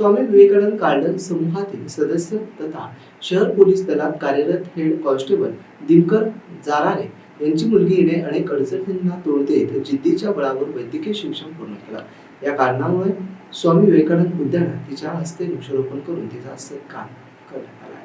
Swami Vivekananda garden समूहातील सदस्य तथा शहर पोलीस दलात कार्यरत हेड कॉन्स्टेबल दिनकर जारारे यांची मुलगी हिने अनेक अडचणींना तोड देत जिद्दीच्या बळावर वैद्यकीय शिक्षण पूर्ण केलं. या कारणामुळे स्वामी विवेकानंद उद्यानात तिच्या हस्ते वृक्षारोपण करून तिचा सत्कार करण्यात आला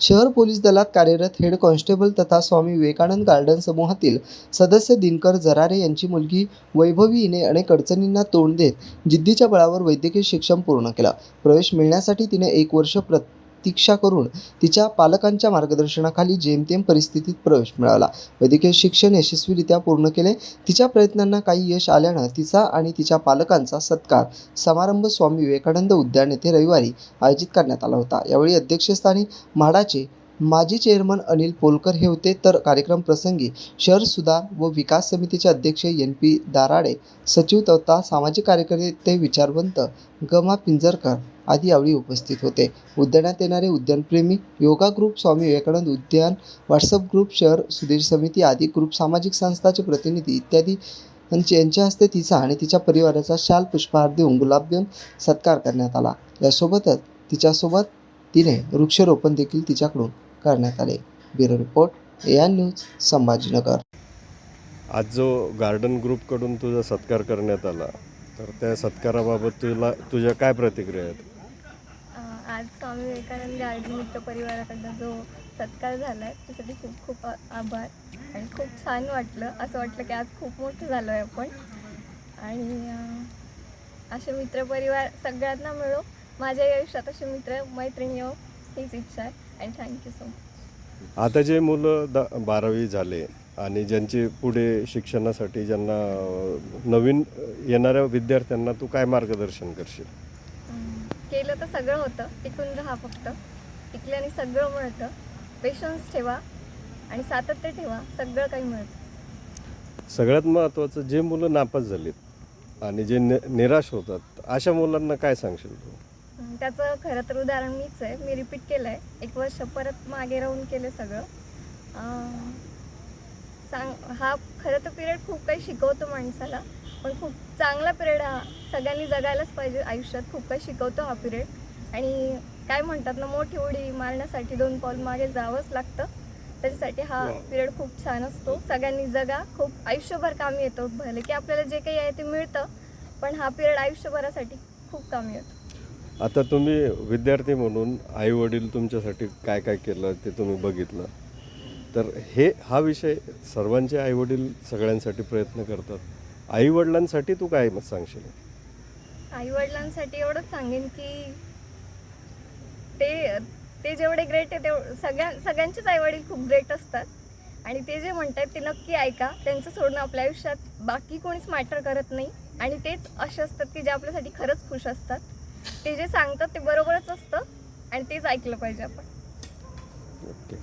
शहर पोलीस दलात कार्यरत हेड कॉन्स्टेबल तथा स्वामी विवेकानंद गार्डन समूहातील सदस्य दिनकर जरारे यांची मुलगी वैभवी हिने अनेक अडचणींना तोंड देत जिद्दीच्या बळावर वैद्यकीय शिक्षण पूर्ण केलं. प्रवेश मिळण्यासाठी तिने एक वर्ष प्र प्रतीक्षा करून तिच्या पालकांच्या मार्गदर्शनाखाली जेमतेम परिस्थितीत प्रवेश मिळाला. वैद्यकीय शिक्षण यशस्वीरित्या पूर्ण केले. तिच्या प्रयत्नांना काही यश आल्यानं तिचा आणि तिच्या पालकांचा सत्कार समारंभ स्वामी विवेकानंद उद्यान येथे रविवारी आयोजित करण्यात आला होता. यावेळी अध्यक्षस्थानी म्हाडाचे माजी चेअरमन अनिल पोलकर हे होते. तर कार्यक्रम प्रसंगी शहर सुधार व विकास समितीचे अध्यक्ष एन पी दाराडे सचिव तथा सामाजिक कार्यकर्ते विचारवंत गमा पिंजरकर आदी यावेळी उपस्थित होते. उद्यानात येणारे उद्यानप्रेमी योगा ग्रुप स्वामी विवेकानंद उद्यान व्हॉट्सअप ग्रुप शहर सुधीर समिती आदी ग्रुप सामाजिक संस्थाचे प्रतिनिधी इत्यादी यांचे यांच्या हस्ते तिचा आणि तिच्या परिवाराचा शाल पुष्पहार देऊन गुलाब देऊन सत्कार करण्यात आला. यासोबतच तिच्यासोबत तिने वृक्षारोपण देखील तिच्याकडून करण्यात आले. Bureau report A news Sambhajinagar. आज जो गार्डन ग्रुपकडून तुझा सत्कार करण्यात आला तर त्या सत्काराबाबत तुला तुझ्या काय प्रतिक्रिया आहेत? आज स्वामी विवेकानंद गार्डन मित्र परिवाराकडनं जो सत्कार झाला आहे त्यासाठी खूप खूप आभार आणि खूप छान वाटलं. असं वाटलं की आज खूप मोठं झालो आहे आपण. आणि असे मित्रपरिवार सगळ्यांना मिळो. माझ्या आयुष्यात असे मित्र मैत्रिणी येऊ हीच इच्छा आहे. आणि थँक्यू सो मच आता जे मुलं द बारावी झाले आणि ज्यांची पुढे शिक्षणासाठी ज्यांना नवीन येणाऱ्या विद्यार्थ्यांना तू काय मार्गदर्शन करशील? केलं तर सगळं होतं. टिकून राहा फक्त. टिकल्याने सगळं मिळतं. पेशन्स ठेवा आणि सातत्य ठेवा. सगळं काही मिळतं. सगळ्यात महत्त्वाचं जे मुलं नापास झालीत आणि जे नि निराश होतात अशा मुलांना काय सांगशील तू? त्याचं खरं तर उदाहरण मीच आहे. मी रिपीट केलं आहे एक वर्ष परत मागे राहून केलं सगळं. सांग हा खरं तर पिरियड खूप काही शिकवतो माणसाला. पण खूप चांगला पिरियड हा सगळ्यांनी जगायलाच पाहिजे. आयुष्यात खूप काही शिकवतो हा पिरियड. आणि काय म्हणतात ना मोठी उडी मारण्यासाठी दोन पाऊल मागे जावंच लागतं. त्याच्यासाठी हा वा. पिरियड खूप छान असतो. सगळ्यांनी जगा. खूप आयुष्यभर कामी येतो. भले की आपल्याला जे काही आहे ते मिळतं पण हा पिरियड आयुष्यभरासाठी खूप कामी येतो. आता तुम्ही विद्यार्थी म्हणून आई वडील तुमच्यासाठी काय काय केलं ते तुम्ही बघितलं. तर हे हा विषय सर्वांचे आई वडील सगळ्यांसाठी प्रयत्न करतात. आई वडिलांसाठी तू काय मग सांगशील? आई वडिलांसाठी एवढंच सांगेन की ते ते जेवढे ग्रेट आहे तेव सगळ्या सगळ्यांचेच आई वडील खूप ग्रेट असतात. आणि ते जे म्हणतात ते नक्की ऐका. त्यांचं सोडणं आपल्या आयुष्यात बाकी कोणीच मॅटर करत नाही. आणि तेच असे असतात की जे आपल्यासाठी खरंच खुश असतात. ते जे सांगतात ते बरोबरच असतं. आणि तेच ऐकलं पाहिजे आपण. ओके.